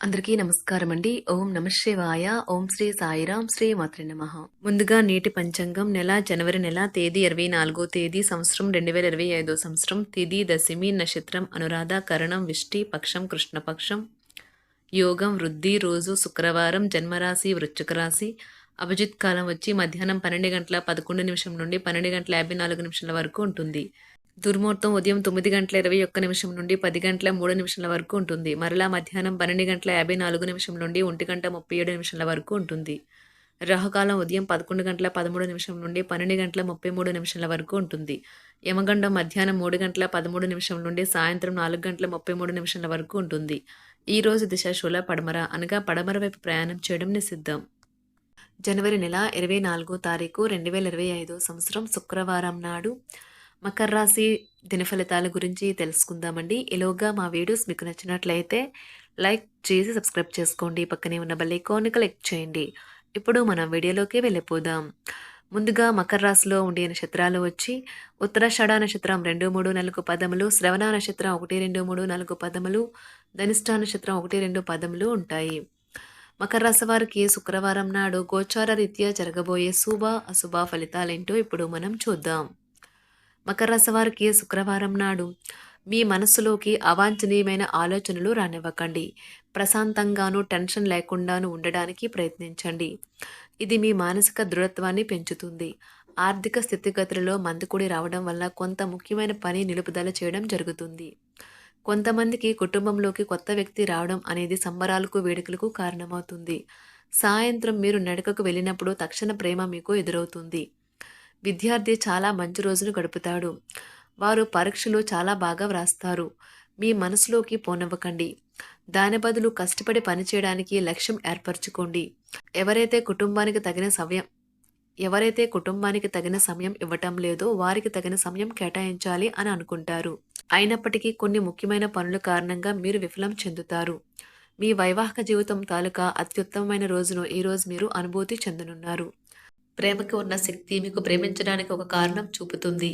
అందరికీ నమస్కారం అండి ఓం నమశివాయ ఓం శ్రీ సాయిరాం శ్రీ మాత్రి నమ. ముందుగా నేటి పంచాంగం నెల జనవరి నెల తేదీ ఇరవై నాలుగో తేదీ సంవత్సరం రెండు వేల ఇరవై ఐదో సంవత్సరం తిది దశమి నక్షత్రం అనురాధ కరణం విష్టి పక్షం కృష్ణపక్షం యోగం వృద్ధి రోజు శుక్రవారం జన్మరాశి వృశ్చిక రాశి అభిజిత్ కాలం వచ్చి మధ్యాహ్నం పన్నెండు గంటల పదకొండు నిమిషం నుండి పన్నెండు గంటల యాభై నాలుగు నిమిషాల వరకు ఉంటుంది. దుర్ముహూర్తం ఉదయం తొమ్మిది గంటల ఇరవై ఒక్క నిమిషం నుండి పది గంటల మూడు నిమిషాల వరకు ఉంటుంది. మరలా మధ్యాహ్నం పన్నెండు గంటల యాభై నాలుగు నిమిషం నుండి ఒంటి గంట ముప్పై ఏడు నిమిషాల వరకు ఉంటుంది. రాహుకాలం ఉదయం పదకొండు గంటల పదమూడు నిమిషం నుండి పన్నెండు గంటల ముప్పై మూడు నిమిషాల వరకు ఉంటుంది. యమగండం మధ్యాహ్నం మూడు గంటల పదమూడు నిమిషం నుండి సాయంత్రం నాలుగు గంటల ముప్పై మూడు నిమిషాల వరకు ఉంటుంది. ఈ రోజు దిశ శూల పడమర అనగా పడమర వైపు ప్రయాణం చేయడం నిషిద్ధం. జనవరి నెల ఇరవై నాలుగో తారీఖు రెండు వేల ఇరవై ఐదో సంవత్సరం శుక్రవారం నాడు మకర రాశి దిన ఫలితాల గురించి తెలుసుకుందామండి. ఎలోగా మా వీడియోస్ మీకు నచ్చినట్లయితే లైక్ చేసి సబ్స్క్రైబ్ చేసుకోండి. పక్కనే ఉన్న బెల్ ఐకాన్ని క్లిక్ చేయండి. ఇప్పుడు మనం వీడియోలోకి వెళ్ళిపోదాం. ముందుగా మకర రాశిలో ఉండే నక్షత్రాలు వచ్చి ఉత్తరాషాఢ నక్షత్రం రెండు మూడు నాలుగు పదములు శ్రవణ నక్షత్రం ఒకటి రెండు మూడు నాలుగు పదములు ధనిష్ట నక్షత్రం ఒకటి రెండు పదములు ఉంటాయి. మకర రాశి వారికి శుక్రవారం నాడు గోచార రీత్యా జరగబోయే శుభ అశుభ ఫలితాలేంటో ఇప్పుడు మనం చూద్దాం. మకర రాశి వారికి శుక్రవారం నాడు మీ మనస్సులోకి అవాంఛనీయమైన ఆలోచనలు రానివ్వకండి. ప్రశాంతంగాను టెన్షన్ లేకుండాను ఉండడానికి ప్రయత్నించండి. ఇది మీ మానసిక దృఢత్వాన్ని పెంచుతుంది. ఆర్థిక స్థితిగతులలో మందుకుడి రావడం వల్ల కొంత ముఖ్యమైన పని నిలుపుదల చేయడం జరుగుతుంది. కొంతమందికి కుటుంబంలోకి కొత్త వ్యక్తి రావడం అనేది సంబరాలకు వేడుకలకు కారణమవుతుంది. సాయంత్రం మీరు నడకకు వెళ్ళినప్పుడు తక్షణ ప్రేమ మీకు ఎదురవుతుంది. విద్యార్థి చాలా మంచి రోజును గడుపుతాడు. వారు పరీక్షలు చాలా బాగా వ్రాస్తారు. మీ మనసులోకి పోనవ్వకండి. దాని బదులు కష్టపడి పనిచేయడానికి లక్ష్యం ఏర్పరచుకోండి. ఎవరైతే కుటుంబానికి తగిన సమయం ఎవరైతే కుటుంబానికి తగిన సమయం ఇవ్వటం లేదో వారికి తగిన సమయం కేటాయించాలి అని అనుకుంటారు. అయినప్పటికీ కొన్ని ముఖ్యమైన పనుల కారణంగా మీరు విఫలం చెందుతారు. మీ వైవాహిక జీవితం తాలూకా అత్యుత్తమమైన రోజును ఈరోజు మీరు అనుభూతి చెందనున్నారు. ప్రేమకి ఉన్న శక్తి మీకు ప్రేమించడానికి ఒక కారణం చూపుతుంది.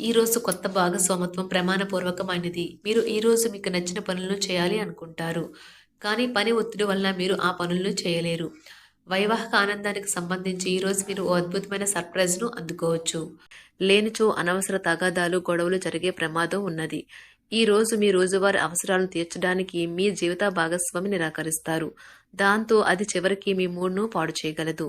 ఈ రోజు కొత్త భాగస్వామత్వం ప్రమాణపూర్వకమైనది. మీరు ఈ రోజు మీకు నచ్చిన పనులను చేయాలి అనుకుంటారు. కానీ పని ఒత్తిడి వల్ల మీరు ఆ పనులను చేయలేరు. వైవాహిక ఆనందానికి సంబంధించి ఈరోజు మీరు ఓ అద్భుతమైన సర్ప్రైజ్ను అందుకోవచ్చు. లేనిచో అనవసర తగాదాలు గొడవలు జరిగే ప్రమాదం ఉన్నది. ఈ రోజు మీ రోజువారి అవసరాలను తీర్చడానికి మీ జీవిత భాగస్వామి నిరాకరిస్తారు. దాంతో అది చివరికి మీ మూడ్ను పాడు చేయగలదు.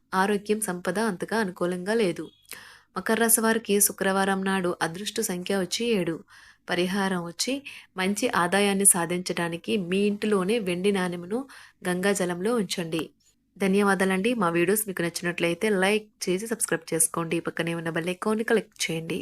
ఆరోగ్యం సంపద అంతగా అనుకూలంగా లేదు. మకర రాశి వారికి శుక్రవారం నాడు అదృష్ట సంఖ్య వచ్చి ఏడు. పరిహారం వచ్చి మంచి ఆదాయాన్ని సాధించడానికి మీ ఇంటిలోనే వెండి నాణెమును గంగా జలంలో ఉంచండి. ధన్యవాదాలండి. మా వీడియోస్ మీకు నచ్చినట్లయితే లైక్ చేసి సబ్స్క్రైబ్ చేసుకోండి. పక్కనే ఉన్న బెల్ ఐకాన్ని క్లిక్ చేయండి.